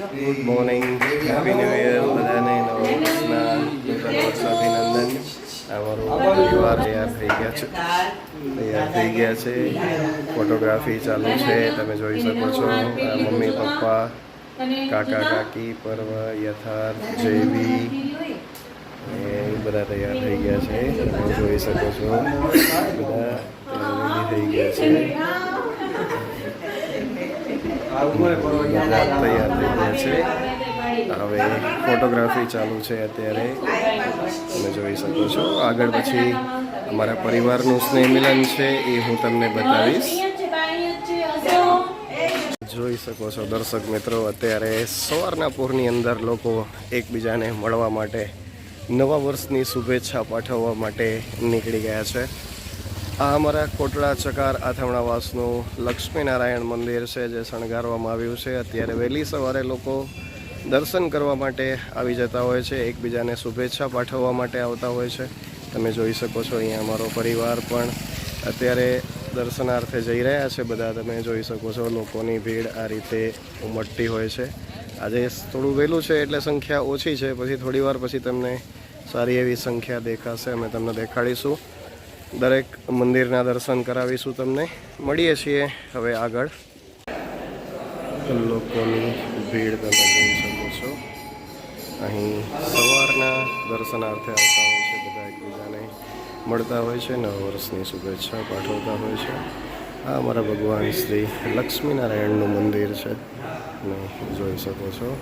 Good morning happy new year બધાને નવા વર્ષના અભિનંદન અમારો પરિવાર તૈયાર થઈ ગયા છે તૈયાર થઈ ગયા છે ફોટોગ્રાફી ચાલુ છે તમે જોઈ શકો છો. મમ્મી, પપ્પા, કાકા, કાકી, પર્વ, યથાર્થ, જેવી એ બધા તૈયાર થઈ ગયા છે. તમે જોઈ શકો છો. બધા થઈ ગયા છે. તૈયાર થઈ ગયા છે. હવે ફોટોગ્રાફી ચાલુ છે અત્યારે. તમે જોઈ શકો છો. આગળ પછી અમારા પરિવારનું સ્નેહ મિલન છે એ હું તમને બતાવીશ. જોઈ શકો છો દર્શક મિત્રો, અત્યારે સવારના પૂરની અંદર લોકો એકબીજાને મળવા માટે નવા વર્ષની શુભેચ્છા પાઠવવા માટે નીકળી ગયા છે. આ અમારા કોટડા ચકાર આથમણાવાસનું લક્ષ્મીનારાયણ મંદિર છે, જે શણગારવામાં આવ્યું છે. અત્યારે વહેલી સવારે લોકો દર્શન કરવા માટે આવી જતા હોય છે, એકબીજાને શુભેચ્છા પાઠવવા માટે આવતા હોય છે. તમે જોઈ શકો છો, અહીંયા અમારો પરિવાર પણ અત્યારે દર્શનાર્થે જઈ રહ્યા છે. બધા તમે જોઈ શકો છો, લોકોની ભીડ આ રીતે ઉમટતી હોય છે. આજે થોડું વહેલું છે, એટલે સંખ્યા ઓછી છે. પછી થોડીવાર પછી તમને સારી એવી સંખ્યા દેખાશે, અમે તમને દેખાડીશું. દરેક મંદિરના દર્શન કરાવીશું તમને. મળીએ છીએ હવે આગળ. લોકોની ભીડ તમે જોઈ શકો છો. અહીં સવારના દર્શનાર્થે આવતા હોય છે બધા એકબીજાને. મળતા હોય છે, નવ વર્ષની શુભેચ્છા પાઠવતા હોય છે. આ અમારા ભગવાન શ્રી લક્ષ્મીનારાયણનું મંદિર છે. તમે જોઈ શકો છો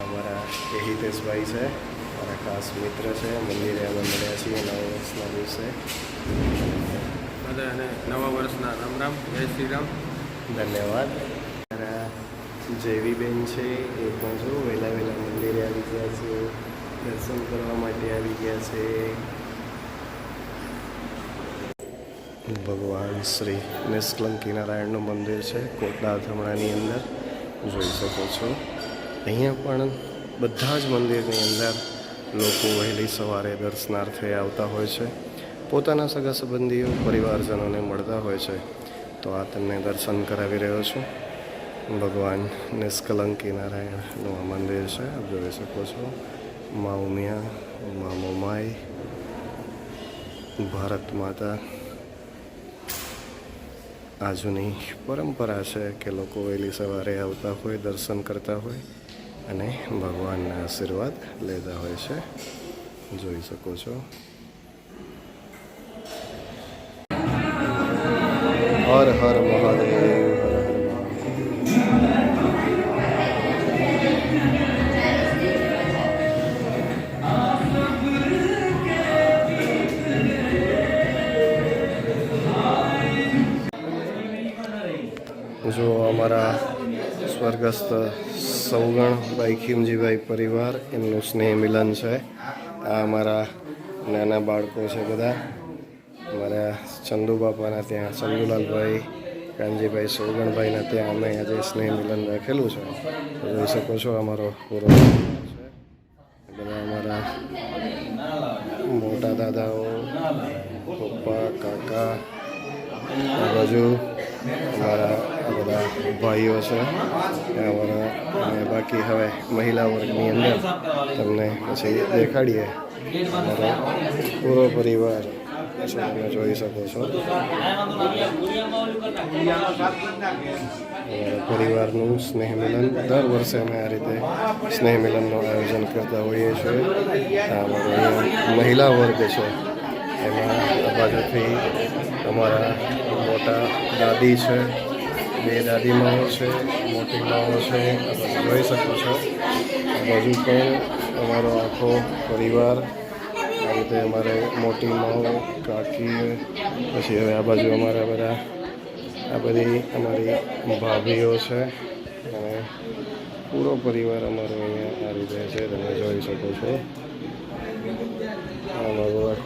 અમારા એ છે. મારા ખાસ મિત્ર છે. મંદિરે અમે મળ્યા છીએ નવા વર્ષના દિવસે. બધાને નવા વર્ષના રામ રામ. જય શ્રી રામ. ધન્યવાદ. મારા જેવીબેન છે એ પણ જો વહેલા વહેલા મંદિરે આવી ગયા છે. દર્શન કરવા માટે આવી ગયા છે. ભગવાન શ્રી નિષ્કલંકી નારાયણનું મંદિર છે. કોટડા થમણાની અંદર. જોઈ શકો છો. અહીંયા પણ બધા જ મંદિરની અંદર લોકો વહેલી સવારે દર્શનાર્થે આવતા હોય છે. પોતાના સગા સંબંધીઓ, પરિવારજનોને મળતા હોય છે. તો આ તમને દર્શન કરાવી રહ્યો છું. ભગવાન નિષ્કલંકી નારાયણનું આ મંદિર છે. આપ જોઈ શકો છો. મા ઉમિયા, મા મોમાઈ, ભારત માતા. આ જૂની પરંપરા છે કે લોકો વહેલી સવારે આવતા હોય, દર્શન કરતા હોય. અને ભગવાનના આશીર્વાદ લેતા હોય છે. જોઈ શકો છો. સ્વર્ગસ્થ સૌગણભાઈ ખીમજીભાઈ પરિવાર, એમનું સ્નેહ મિલન છે. આ અમારા નાના બાળકો છે બધા. અમારા ચંદુ બાપાના ત્યાં, ચંદુલાલભાઈ, કાનજીભાઈ સૌગણભાઈના ત્યાં અમે આજે સ્નેહ મિલન રાખેલું છે. જોઈ શકો છો અમારો પૂરો છે. બધા અમારા મોટા દાદાઓ, પપ્પા, કાકા, આ બાજુ અમારા બધા ભાઈઓ છે અમારા, અને બાકી હવે મહિલા વર્ગની અંદર તમને પછી દેખાડીએ. અમારો પૂરો પરિવાર તમે જોઈ શકો છો. પરિવારનું સ્નેહ મિલન દર વર્ષે અમે આ રીતે સ્નેહ મિલનનું આયોજન કરતા હોઈએ છીએ. અમારો મહિલા વર્ગ છે. એમાં આ બાજુથી અમારા મોટા દાદી છે, બે દાદીમાઓ છે, મોટી માઓ છે જોઈ શકો છો. આ બાજુ પણ અમારો આખો પરિવાર આ રીતે અમારે મોટી માઓ, કાકી, પછી હવે આ બાજુ અમારા બધા, આ બધી અમારી ભાભીઓ છે. અને પૂરો પરિવાર અમારો અહીંયા આ રીતે છે, તમે જોઈ શકો છો.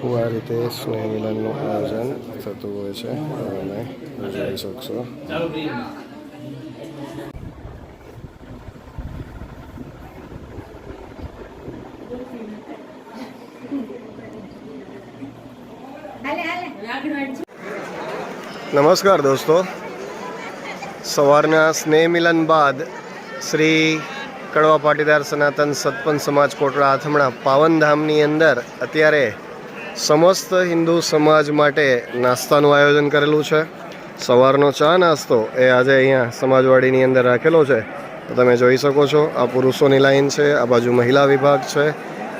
આખું આ રીતે સ્નેહ આયોજન થતું હોય છે તમે જોઈ શકશો નમસ્કાર દોસ્તો સવારના સ્નેહ મિલન બાદ શ્રી કડવા પાટીદાર સનાતન સતપંચ સમાજ કોટડા આથમણા પાવનધામની અંદર અત્યારે સમસ્ત હિન્દુ સમાજ માટે નાસ્તાનું આયોજન કરેલું છે. સવારનો ચા નાસ્તો એ આજે અહીંયા સમાજવાડીની અંદર રાખેલો છે. તો તમે જોઈ શકો છો, આ પુરુષોની લાઈન છે, આ બાજુ મહિલા વિભાગ છે.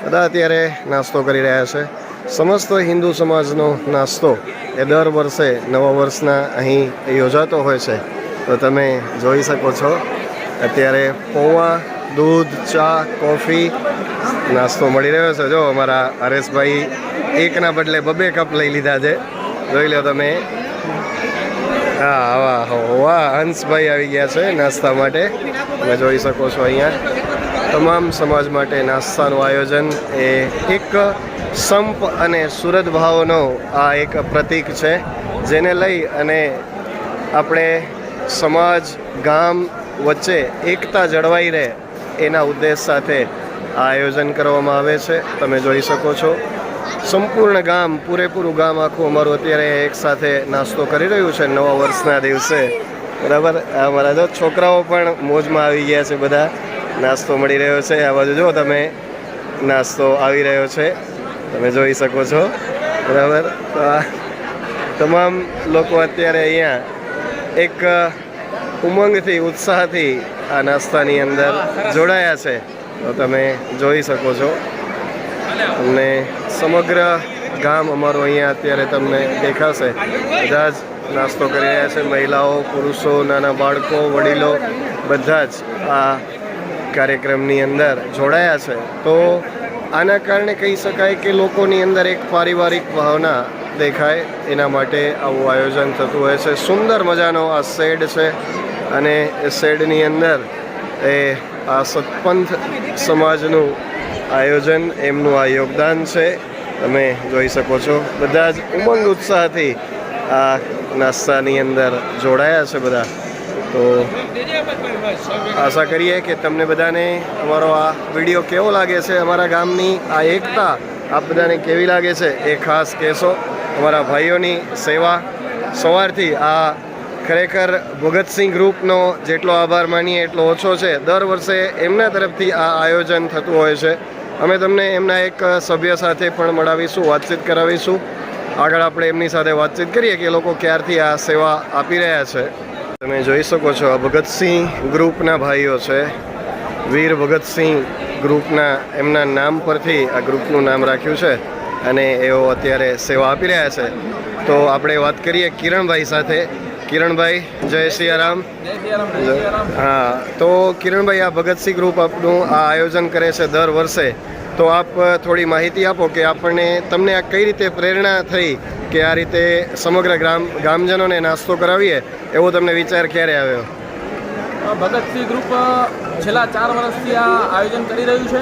બધા અત્યારે નાસ્તો કરી રહ્યા છે. સમસ્ત હિન્દુ સમાજનો નાસ્તો એ દર વર્ષે નવા વર્ષના અહીં યોજાતો હોય છે. તો તમે જોઈ શકો છો, અત્યારે પૌવા, દૂધ, ચા, કોફી નાસ્તો મળી રહ્યો છે. જો અમારા હરેશભાઈ એકના બદલે બબે કપ લઈ લીધા છે. જોઈ લો તમે. હા, વાહ વાહ, હંસભાઈ આવી ગયા છે નાસ્તા માટે. તમે જોઈ શકો છો અહીંયા. તમામ સમાજ માટે નાસ્તાનું આયોજન એ એક સંપ અને સુરત ભાવનો આ એક પ્રતીક છે, જેને લઈ અને આપણે સમાજ, ગામ વચ્ચે એકતા જળવાઈ રહે એના ઉદ્દેશ સાથે આ આયોજન કરવામાં આવે છે. તમે જોઈ શકો છો. સંપૂર્ણ ગામ, પૂરેપૂરું ગામ આખું અમારું અત્યારે એક સાથે નાસ્તો કરી રહ્યું છે નવા વર્ષના દિવસે. બરાબર? અમારા જો છોકરાઓ પણ મોજમાં આવી ગયા છે બધા. નાસ્તો મળી રહ્યો છે. આ બાજુ જો તમે. નાસ્તો આવી રહ્યો છે. તમે જોઈ શકો છો. બરાબર? તમામ લોકો અત્યારે અહીંયા એક ઉમંગથી, ઉત્સાહથી આ નાસ્તાની અંદર જોડાયા છે. તો તમે જોઈ શકો છો. અને સમગ્ર ગામ અમારું અહીંયા અત્યારે તમને દેખાશે. બધા જ નાસ્તો કરી રહ્યા છે. મહિલાઓ, પુરુષો, નાના બાળકો, વડીલો, બધા જ આ કાર્યક્રમની અંદર જોડાયા છે. તો આના કારણે કહી શકાય કે લોકોની અંદર એક પારિવારિક ભાવના દેખાય. એના માટે આવું આયોજન થતું હોય છે. સુંદર મજાનો આ શેડ છે અને એ શેડની અંદર એ આ સતપંથ સમાજનું આયોજન, એમનું આ યોગદાન છે. તમે જોઈ શકો છો. બધા જ ઉમંગ ઉત્સાહથી આ નાસ્તાની અંદર જોડાયા છે બધા. તો આશા કરીએ કે તમને બધાને અમારો આ વીડિયો કેવો લાગે છે? અમારા ગામની આ એકતા આપ બધાને કેવી લાગે છે? એ ખાસ કહેશો. અમારા ભાઈઓની સેવા સવારથી આ ખરેખર ભગતસિંહ ગ્રુપનો જેટલો આભાર માનીએ, એટલો ઓછો છે. દર વર્ષે એમના તરફથી આ આયોજન થતું હોય છે. અમે તમને એમના એક સભ્ય સાથે પણ મળાવીશું, વાતચીત કરાવીશું. આગળ આપણે એમની સાથે વાતચીત કરીએ કે એ લોકો ક્યારથી આ સેવા આપી રહ્યા છે. તમે જોઈ શકો છો, આ ભગતસિંહ ગ્રુપના ભાઈઓ છે. વીર ભગતસિંહ ગ્રુપના એમના નામ પરથી આ ગ્રુપનું નામ રાખ્યું છે અને એઓ અત્યારે સેવા આપી રહ્યા છે. તો આપણે વાત કરીએ કિરણભાઈ સાથે. કિરણભાઈ જય સિયારામ. હા તો કિરણભાઈ આ ભગતસિંહ ગ્રુપ આપનું આ આયોજન કરે છે દર વર્ષે. તો આપ થોડી માહિતી આપો કે આપણને તમને આ કઈ રીતે પ્રેરણા થઈ કે આ રીતે સમગ્ર ગ્રામ ગામજનોને નાસ્તો કરાવીએ એવો તમને વિચાર ક્યારે આવ્યો? ભગતસિંહ ગ્રુપ છેલ્લા ચાર વર્ષથી આ આયોજન કરી રહ્યું છે.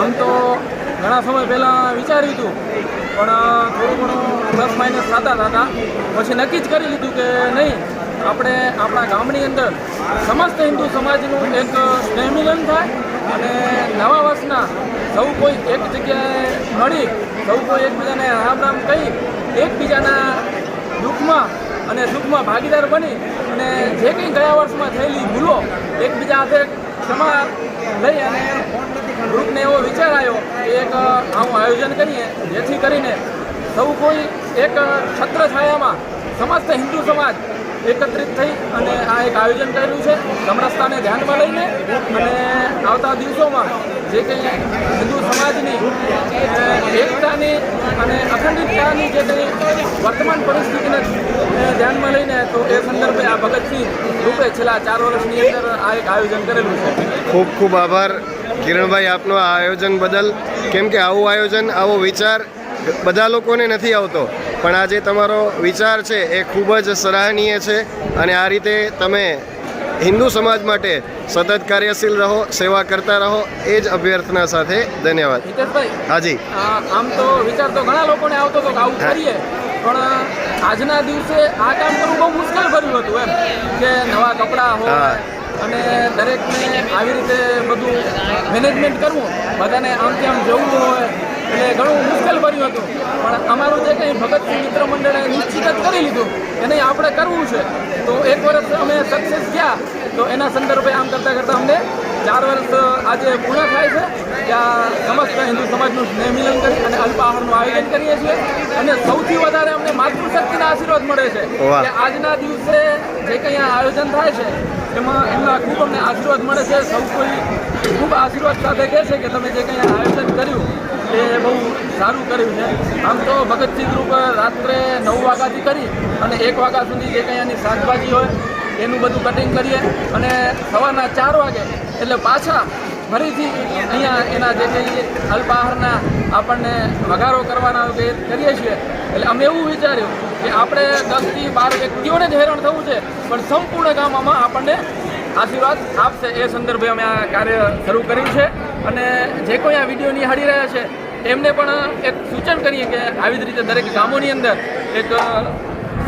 આમ તો ઘણા સમય પહેલાં વિચાર્યું હતું પણ થોડું ઘણું પ્લસ માઇનસ થતા થતા પછી નક્કી જ કરી લીધું કે નહીં, આપણે આપણા ગામની અંદર સમસ્ત હિન્દુ સમાજનું એક સ્નેહમિલન થાય અને નવા વર્ષના સૌ કોઈ એક જગ્યાએ મળી, સૌ કોઈ એકબીજાને રામ રામ કહી એકબીજાના દુઃખમાં અને સુખમાં ભાગીદાર બની અને જે કંઈ ગયા વર્ષમાં થયેલી ભૂલો એકબીજા હાથે ક્ષમા લઈ અને ગ્રુપને એવો વિચાર આવ્યો કે એક આવું આયોજન કરીએ. જેથી કરીને સૌ કોઈ એક છત્ર છાયામાં સમસ્ત હિન્દુ સમાજ એકત્રિત થઈ અને આ એક આયોજન કરેલું છે. સમરસતાને ધ્યાનમાં લઈને અને આવતા દિવસોમાં જે કંઈ હિન્દુ સમાજની અખંડિતતાની જે કંઈ વર્તમાન પરિસ્થિતિને ધ્યાનમાં લઈને તો એ સંદર્ભે આ ભગતસિંહ રૂપે છેલ્લા ચાર વર્ષની અંદર આ એક આયોજન કરેલું છે. ખૂબ ખૂબ આભાર. કિરણભાઈ, આપનો આ આયોજન બદલ કેમ કે આવું આયોજન, આવો વિચાર બધા લોકોને નથી આવતો. પણ આજે તમારો વિચાર છે એ ખૂબ જ સરાહનીય છે અને આ રીતે તમે હિન્દુ સમાજ માટે સતત કાર્યશીલ રહો સેવા કરતા રહો એ જ અભ્યર્થના સાથે ધન્યવાદ. હાજી. આમ તો વિચાર તો ઘણા લોકોને આવતો હતો કે આવું કરીએ પણ આજના દિવસે આ કામ કરવું બહુ મુશ્કેલ ભર્યું હતું એમ કે નવા કપડાં હોય અને દરેકને આવી રીતે બધું મેનેજમેન્ટ કરવું બધાને આમ આમ જવું હોય એટલે ઘણું મુશ્કેલ ભર્યું હતું. પણ અમારું જે કંઈ ભગતસિંહ મિત્ર મંડળે નિશ્ચિત જ કરી લીધું. એને આપણે કરવું છે. તો એક વર્ષ અમે સક્સેસ થયા તો એના સંદર્ભે આમ કરતાં કરતાં અમને ચાર વર્ષ આજે પૂર્ણ થાય છે. ત્યાં સમસ્ત હિન્દુ સમાજનું સ્નેહ મિલન કરી અને અલ્પાહારનું આયોજન કરીએ છીએ. અને સૌથી વધારે અમને માતૃશક્તિના આશીર્વાદ મળે છે. કે આજના દિવસે જે કંઈ આયોજન થાય છે એમાં એમના ખૂબ અમને આશીર્વાદ મળે છે. સૌ કોઈ ખૂબ આશીર્વાદ સાથે કહે છે કે તમે જે કંઈ આયોજન કર્યું એ બહુ સારું કર્યું છે. આમ તો ભગતસિંહ ગ્રુપ રાત્રે નવ વાગ્યાથી કરી અને એક વાગ્યા સુધી જે કંઈ એની શાકભાજી હોય, એનું બધું કટિંગ કરીએ અને સવારના ચાર વાગે એટલે પાછા ફરીથી અહીંયા એના જે કંઈ અલ્પાહારના આપણને વઘારો કરવાના કરીએ છીએ. એટલે અમે એવું વિચાર્યું કે આપણે દસથી બાર વ્યક્તિઓને જ હેરાન થવું છે, પણ સંપૂર્ણ ગામમાં આપણને આશીર્વાદ આપશે. એ સંદર્ભે અમે આ કાર્ય શરૂ કર્યું છે. અને જે કોઈ આ વીડિયો નિહાળી રહ્યા છે એમને પણ એક સૂચન કરીએ કે આવી જ રીતે દરેક ગામોની અંદર એક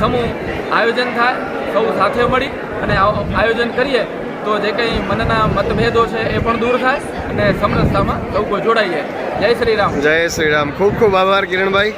સમૂહ આયોજન થાય, સૌ સાથે મળી અને આયોજન કરીએ તો જે કંઈ મનના મતભેદો છે એ પણ દૂર થાય અને સમરસતામાં સૌ જોડાઈએ જય શ્રી રામ. જય શ્રી રામ. ખૂબ ખૂબ આભાર કિરણભાઈ.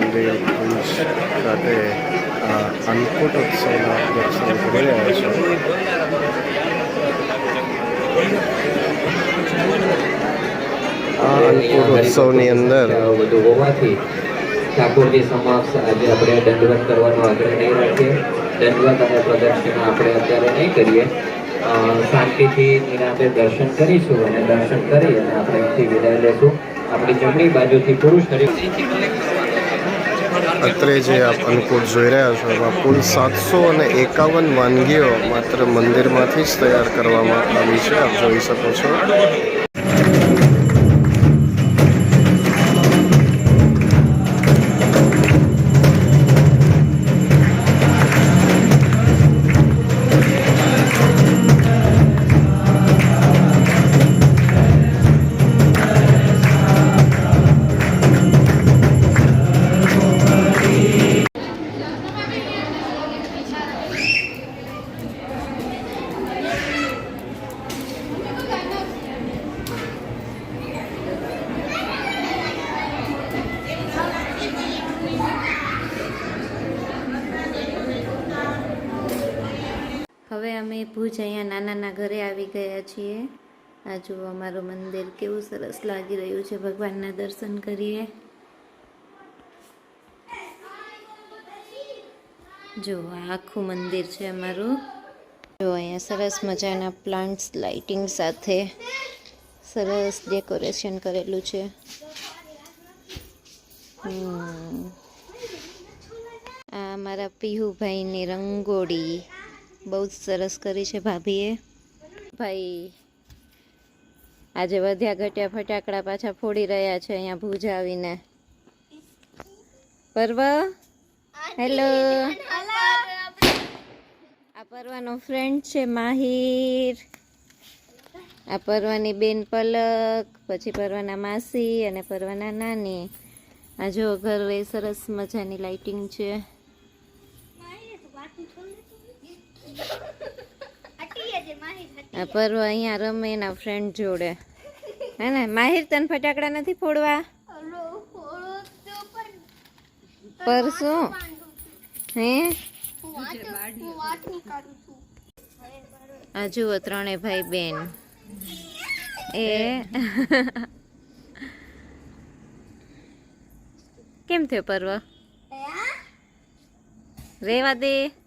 મંદિર ભુજ ખાતે આ અન્નકૂટ ઉત્સવના દર્શન કરી રહ્યા છો. આ અન્નકૂટ ઉત્સવની અંદર બધું હોવાથી ઠાકોરજી સમક્ષ આજે આપણે દંડવત કરવાનો આગ્રહ નહીં રાખીએ. દંડવત અને પ્રદર્શન આપણે અત્યારે નહીં કરીએ. શાંતિથી નિરાંતે દર્શન કરીશું અને દર્શન કરી અને આપણે અહીંથી વિદાય લેશું. આપણી જમણી બાજુથી પુરુષ હરિ અત્રે જે આપ અન્નકૂટ જોઈ રહ્યા છો, એમાં કુલ સાતસો અને એકાવન વાનગીઓ માત્ર મંદિરમાંથી જ તૈયાર કરવામાં આવી છે, આપ જોઈ શકો છો. ગયા છીએ. આ જુઓ અમારું મંદિર કેવું સરસ લાગી રહ્યું છે. ભગવાનના દર્શન કરીએ. જો આખું મંદિર છે અમારું. જો, અહીંયા સરસ મજાના પ્લાન્ટ્સ, લાઇટિંગ સાથે સરસ ડેકોરેશન કરેલું છે. આ મારા પીહુભાઈની રંગોળી બહુ જ સરસ કરી છે ભાભીએ. ભાઈ, આજે વધ્યા ઘટ્યા ફટાકડા પાછા ફોડી રહ્યા છે અહીંયા ભુજ આવીને. પર્વ? હેલો. આ પર્વાનો ફ્રેન્ડ છે માહિર. આ પર્વાની બેન પલક, પછી પર્વાના માસી અને પર્વાના નાની. આ જો ઘરે સરસ મજાની લાઇટિંગ છે આ પર્વ અહીંયા રમે એના ફ્રેન્ડ જોડે. હે ને? માહિર તને ફટાકડા નથી ફોડવા? પર શું હે? આ જુઓ ત્રણે ભાઈ બેન. એ કેમ થયો પર્વ? રેવા દે.